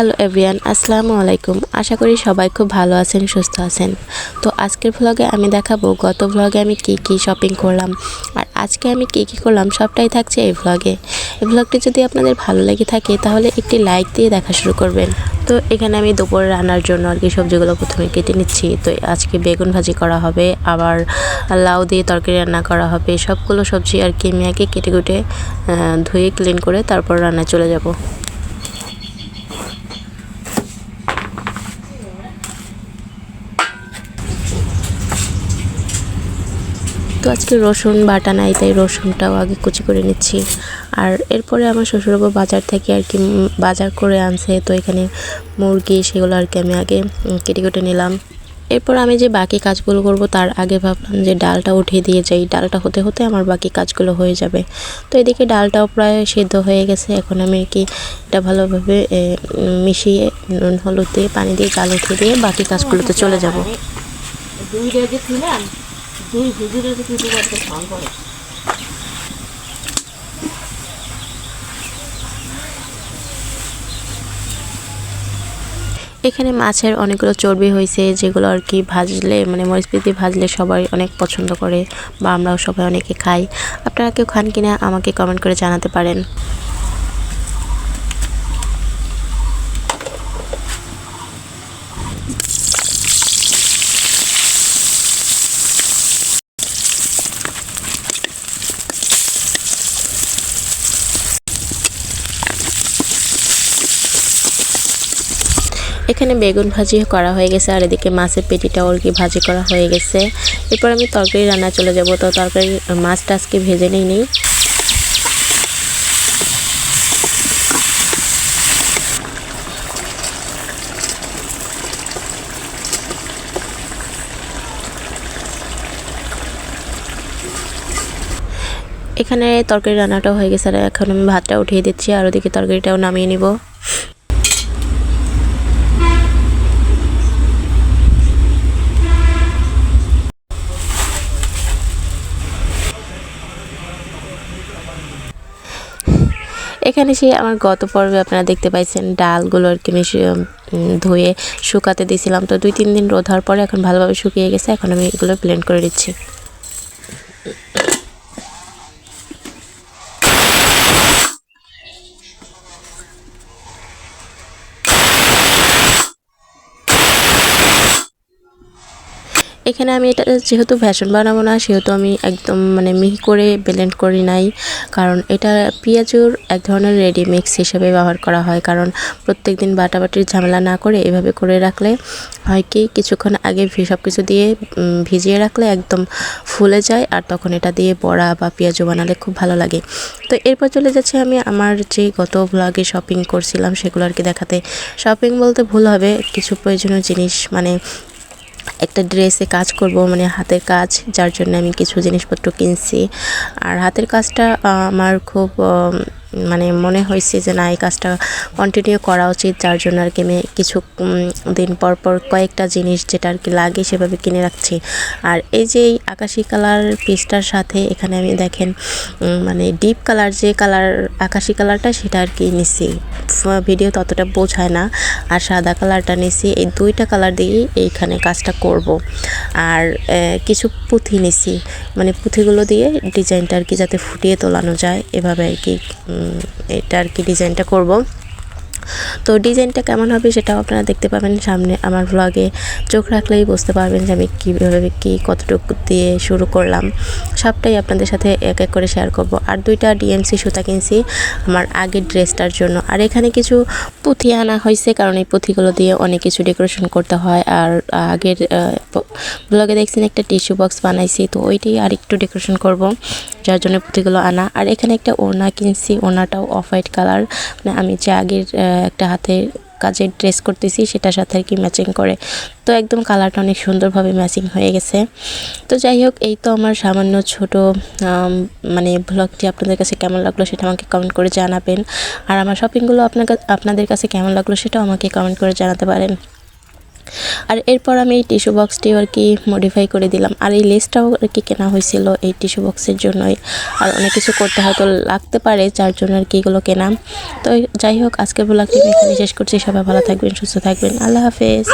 Hello everyone, আসসালামু আলাইকুম। আশা করি সবাই খুব ভালো আছেন, সুস্থ আছেন। তো আজকের ভ্লগে আমি দেখাবো গত ভ্লগে আমি কি কি শপিং করলাম। আর আজকে আমি কি কি করলাম সবটাই থাকছে এই ভ্লগে এই ভ্লগটি যদি আপনাদের ভালো লেগে থাকে, তাহলে একটি লাইক দিয়ে দেখা শুরু করবেন। তো এখানে আমি দুপুরে রান্নার জন্য আর কি সবজিগুলো প্রথমে কেটে নিচ্ছি। তো আজকে বেগুন ভাজি করা হবে, আবার লাউ দিয়ে তরকারি রান্না করা হবে। সবগুলো সবজি আর কি আমি আগে কেটে কুটে ধুয়ে ক্লিন করে তারপর রান্নায় চলে যাব। তো আজকে রসুন, বাটা নাই, তাই রসুনটাও আগে কুচি করে নিচ্ছি। আর এরপরে আমার শ্বশুরবাবু বাজার থেকে আর কি বাজার করে আনছে, তো এখানে মুরগি সেগুলো আর কি আমি আগে কেটে কেটে নিলাম। এরপর আমি যে বাকি কাজগুলো করব, তার আগে ভাবলাম যে ডালটা উঠিয়ে দিয়ে যাই। ডালটা হতে হতে আমার বাকি কাজগুলো হয়ে যাবে। তো এদিকে ডালটাও প্রায় সিদ্ধ হয়ে গেছে। এখন আমি কি এটা ভালোভাবে মিশিয়ে নুন, হলুদ দিয়ে, পানি দিয়ে, জাল উঠিয়ে দিয়ে বাকি কাজগুলোতে চলে যাব। দুই করে এখানে মাছের অনেকগুলো চর্বি হয়েছে, যেগুলো আর কি ভাজলে মানে মরিচ ভাজলে সবাই অনেক পছন্দ করে, বা আমরাও সবাই অনেকে খাই। আপনারা কেউ খান কিনা আমাকে কমেন্ট করে জানাতে পারেন। এখানে বেগুন ভাজি করা হয়ে গেছে, আর এদিকে মাছের পেটিটাও আর কি ভাজি করা হয়ে গেছে। এরপর আমি তরকারি রান্না চলে যাব। তো তরকারি মাছটা আজকে ভেজে নিই নেই এখানে তরকারি রান্নাটাও হয়ে গেছে, আর এখন আমি ভাতটা উঠিয়ে দিচ্ছি, আর ওদিকে তরকারিটাও নামিয়ে নিব। এখানে সে আমার গত পর্বে আপনারা দেখতে পাইছেন ডালগুলো আর কি ধুয়ে শুকাতে দিয়েছিলাম। তো দুই, তিন দিন রোধার পরে এখন ভালোভাবে শুকিয়ে গেছে। এখন আমি এগুলো ব্লেন্ড করে দিচ্ছি এখানে আমি এটা, যেহেতু ভ্যাসন বানাবো না, সেহেতু আমি একদম মানে মিহি করে ব্লেন্ড করি নাই। কারণ এটা পেঁয়াজুর এক ধরনের রেডি মিক্স হিসেবে ব্যবহার করা হয়। কারণ প্রত্যেক দিন বাটাবাটির ঝামেলা না করে এভাবে করে রাখলে হয় কি, কিছুক্ষণ আগে সব কিছু দিয়ে ভিজিয়ে রাখলে একদম ফুলে যায় আর তখন এটা দিয়ে বড়া বা পেঁয়াজু বানালে খুব ভালো লাগে। তো এরপর চলে যাচ্ছে আমি আমার যে গত ব্লগে শপিং করছিলাম, সেগুলো আর কি দেখাতে। শপিং বলতে ভুল হবে, কিছু প্রয়োজনীয় জিনিস মানে একটা ড্রেসে কাজ করব মানে হাতের কাজ, যার জন্য আমি কিছু জিনিসপত্র কিনছি। আর হাতের কাজটা আমার খুব মানে মনে হয়েছে যে না, এই কাজটা কন্টিনিউ করা উচিত। যার জন্য আর কি আমি কিছু দিন পর পর কয়েকটা জিনিস যেটা আর কি লাগে সেভাবে কিনে রাখছি। আর এই যে এই আকাশি কালার পিসটার সাথে এখানে আমি দেখেন মানে ডিপ কালার যে কালার আকাশি কালারটা সেটা আর কি নিছি। ভিডিও ততটা বোঝায় না, আর সাদা কালারটা নিছি। এই দুইটা কালার দিয়েই এইখানে কাজটা করব। আর কিছু পুঁথি নিছি। মানে পুঁথিগুলো দিয়ে ডিজাইনটা আর কি যাতে ফুটিয়ে তোলানো যায়, এভাবে আর কি এটা আর কি ডিজাইনটা করব। তো ডিজাইনটা কেমন হবে সেটাও আপনারা দেখতে পাবেন সামনে আমার ভ্লগে চোখ রাখলেই বুঝতে পারবেন যে আমি কীভাবে কী, কতটুকু দিয়ে শুরু করলাম। সবটাই আপনাদের সাথে এক এক করে শেয়ার করব। আর দুইটা ডিএমসি সুতা কিনছি আমার আগের ড্রেসটার জন্য। আর এখানে কিছু পুঁথি আনা হয়েছে, কারণ এই পুঁথিগুলো দিয়ে অনেক কিছু ডেকোরেশন করতে হয়। আর আগের ব্লগে দেখছেন একটা টিস্যু বক্স বানাইছি, তো ওইটাই আর একটু ডেকোরেশন করব, যার জন্য পুঁথিগুলো আনা। আর এখানে একটা ওড়না কিনছি, ওড়নাটাও অফ হোয়াইট কালার মানে আমি যে আগের একটা হাতে কাজের ড্রেস করতেছি, সেটার সাথে আর কি ম্যাচিং করে। তো একদম কালারটা অনেক সুন্দরভাবে ম্যাচিং হয়ে গেছে। তো যাই হোক, এই তো আমার সামান্য ছোট মানে ব্লগটি আপনাদের কাছে কেমন লাগল সেটা আমাকে কমেন্ট করে জানাবেন। আর আমার শপিংগুলো আপনার আপনাদের কাছে কেমন লাগল সেটাও আমাকে কমেন্ট করে জানাতে পারেন। আর এরপর আমি এই টিস্যু বক্সটি আর কি মডিফাই করে দিলাম। আর এই লেসটাও আর কি কেনা হয়েছিল এই টিস্যু বক্সের জন্যই। আর অনেক কিছু করতে হয়তো লাগতে পারে, যার জন্য আর কি এগুলো কেনা। তো যাই হোক, আজকের ব্লগটি আমি এখানে শেষ করছি। সবাই ভালো থাকবেন, সুস্থ থাকবেন। আল্লাহ হাফেজ।